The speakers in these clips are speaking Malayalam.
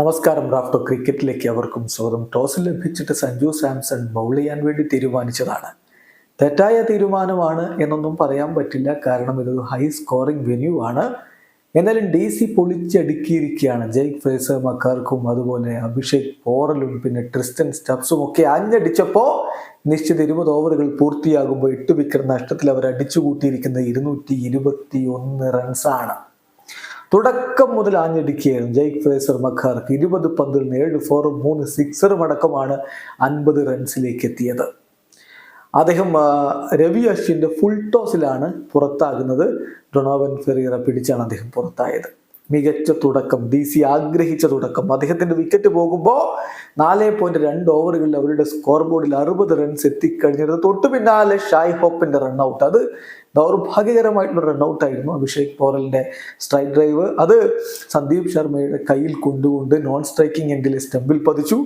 നമസ്കാരം റാഫ്റ്റോ ക്രിക്കറ്റിലേക്ക് അവർക്കും സ്വാഗതം. ടോസ് ലഭിച്ചിട്ട് സഞ്ജു സാംസൺ ബൗൾ ചെയ്യാൻ വേണ്ടി തീരുമാനിച്ചതാണ്. തെറ്റായ തീരുമാനമാണ് എന്നൊന്നും പറയാൻ പറ്റില്ല. കാരണം ഇതൊരു ഹൈ സ്കോറിംഗ് വെന്യൂ ആണ്. എന്നാലും ഡി സി പൊളിച്ചടുക്കിയിരിക്കുകയാണ്. ജെയ്ക് ഫ്രേസർ മക്കാർക്കും അതുപോലെ അഭിഷേക് പോറലും പിന്നെ ട്രിസ്റ്റൻ സ്റ്റബ്സും ഒക്കെ അഞ്ഞടിച്ചപ്പോൾ നിശ്ചിത ഇരുപത് ഓവറുകൾ പൂർത്തിയാകുമ്പോൾ എട്ട് വിക്കറ്റ് നഷ്ടത്തിൽ അവർ അടിച്ചുകൂട്ടിയിരിക്കുന്നത് ഇരുന്നൂറ്റി ഇരുപത്തി ഒന്ന് റൺസാണ്. തുടക്കം മുതൽ ആഞ്ഞടിക്കുകയായിരുന്നു ജയ് ഫേസർ മഖാർക്ക്. ഇരുപത് പന്തിൽ നിന്ന് ഏഴ് ഫോറും മൂന്ന് സിക്സറും അടക്കമാണ് അൻപത് റൺസിലേക്ക് എത്തിയത്. അദ്ദേഹം രവി അശ്വിന്റെ ഫുൾ ടോസിലാണ് പുറത്താകുന്നത്. ഡൊണോവൻ ഫെറീറ പിടിച്ചാണ് അദ്ദേഹം പുറത്തായത്. മികച്ച തുടക്കം ഡി സി ആഗ്രഹിച്ച തുടക്കം. അദ്ദേഹത്തിന്റെ വിക്കറ്റ് പോകുമ്പോൾ നാല് പോയിന്റ് രണ്ട് ഓവറുകളിൽ അവരുടെ സ്കോർ ബോർഡിൽ അറുപത് റൺസ് എത്തിക്കഴിഞ്ഞിരുന്നു. തൊട്ടു പിന്നാലെ ഷായ് ഹോപ്പിന്റെ റൺ ഔട്ട് അത് ദൗർഭാഗ്യകരമായിട്ടുള്ള റൺഔട്ട് ആയിരുന്നു അഭിഷേക് പോറലിന്റെ സ്ട്രൈക്ക് ഡ്രൈവ് അത് സന്ദീപ് ശർമ്മയുടെ കയ്യിൽ കൊണ്ടുകൊണ്ട് നോൺ സ്ട്രൈക്കിംഗ് എങ്കിൽ സ്റ്റമ്പിൽ പതിച്ചു.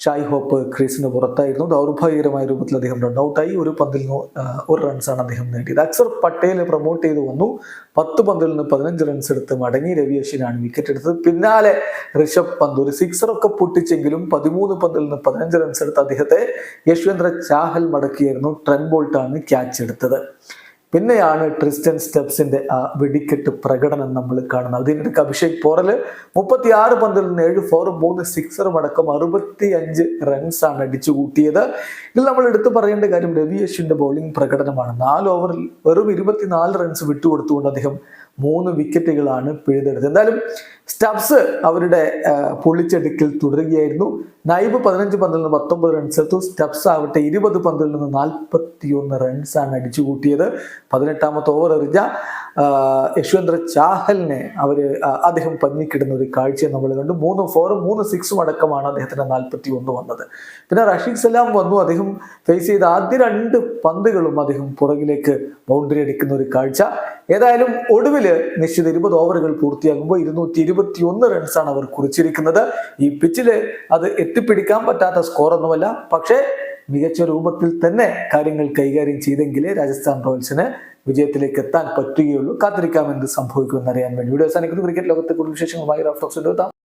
ഷായ് ഹോപ്പ് ക്രീസിന് പുറത്തായിരുന്നു. ദൗർഭാഗ്യകരമായ രൂപത്തിൽ അദ്ദേഹം റണ്ണൗട്ടായി ഒരു പന്തിൽ നിന്ന് ഒരു റൺസാണ് അദ്ദേഹം നേടിയത്. അക്സർ പട്ടേൽ പ്രൊമോട്ട് ചെയ്ത് വന്നു. പത്ത് പന്തിൽ നിന്ന് പതിനഞ്ച് റൺസ് എടുത്ത് മടങ്ങി രവി അശ്വിനാണ് വിക്കറ്റ് എടുത്തത്. പിന്നാലെ ഋഷഭ് പന്ത്. ഒരു സിക്സർ ഒക്കെ പൊട്ടിച്ചെങ്കിലും പതിമൂന്ന് പന്തിൽ നിന്ന് പതിനഞ്ച് റൺസ് എടുത്ത് അദ്ദേഹത്തെ യശ്വന്ദ്ര ചാഹൽ മടക്കിയായിരുന്നു. ട്രെൻ ബോൾട്ടാണ് ക്യാച്ച് എടുത്തത്. പിന്നെയാണ് ട്രിസ്റ്റൻ സ്റ്റെപ്സിന്റെ ആ വെടിക്കെട്ട് പ്രകടനം നമ്മൾ കാണുന്നത്. അതിനിടയ്ക്ക് അഭിഷേക് പോറൽ മുപ്പത്തി ആറ് പന്തിൽ നിന്ന് ഏഴ് ഫോറും മൂന്ന് സിക്സറും അടക്കം അറുപത്തി അഞ്ച് റൺസാണ് അടിച്ചു കൂട്ടിയത്. ഇതിൽ നമ്മൾ എടുത്തു പറയേണ്ട കാര്യം രവി അശ്വിന്റെ ബൗളിംഗ് പ്രകടനമാണ്. നാല് ഓവറിൽ വെറും ഇരുപത്തിനാല് റൺസ് വിട്ടുകൊടുത്തുകൊണ്ട് അദ്ദേഹം മൂന്ന് വിക്കറ്റുകളാണ് പിഴുതെടുത്തത്. എന്തായാലും സ്റ്റബ്സ് അവരുടെ പൊളിച്ചെടുക്കൽ തുടരുകയായിരുന്നു. നൈബ് പതിനഞ്ച് പന്തിൽ നിന്ന് പത്തൊമ്പത് റൺസ് എടുത്തു. സ്റ്റബ്സ് ആവട്ടെ ഇരുപത് പന്തിൽ നിന്ന് നാൽപ്പത്തി ഒന്ന് റൺസാണ് അടിച്ചു കൂട്ടിയത് പതിനെട്ടാമത്തെ ഓവർ എറിഞ്ഞ യശ്വന്ദ്ര ചാഹലിനെ അവർ അദ്ദേഹം പഞ്ഞിക്കിടുന്ന ഒരു കാഴ്ച നമ്മൾ കണ്ടു. മൂന്ന് ഫോറും മൂന്ന് സിക്സും അടക്കമാണ് അദ്ദേഹത്തിന്റെ നാൽപ്പത്തി ഒന്ന് വന്നത്. പിന്നെ റഷീദ് സലാം വന്നു. അദ്ദേഹം ഫേസ് ചെയ്ത ആദ്യ രണ്ട് പന്തുകളും അദ്ദേഹം പുറകിലേക്ക് ബൗണ്ടറി അടിക്കുന്ന ഒരു കാഴ്ച. ഏതായാലും ഒടുവിൽ നിശ്ചിത ഇരുപത് ഓവറുകൾ പൂർത്തിയാകുമ്പോൾ ഇരുന്നൂറ്റി ഇരുപത്തി ഒന്ന് റൺസാണ് അവർ കുറിച്ചിരിക്കുന്നത്. ഈ പിച്ചിൽ അത് എത്തിപ്പിടിക്കാൻ പറ്റാത്ത സ്കോറൊന്നുമല്ല പക്ഷേ മികച്ച രൂപത്തിൽ തന്നെ കാര്യങ്ങൾ കൈകാര്യം ചെയ്തെങ്കിലേ രാജസ്ഥാൻ റോയൽസിന് വിജയത്തിലേക്ക് എത്താൻ പറ്റുകയുള്ളൂ. കാത്തിരിക്കാം എന്ത് സംഭവിക്കുമെന്ന് അറിയാൻ വേണ്ടി. വീഡിയോ അവസാനിക്കുന്നു. ക്രിക്കറ്റ് ലോകത്തെ കൂടുതൽ വിശേഷങ്ങളുമായി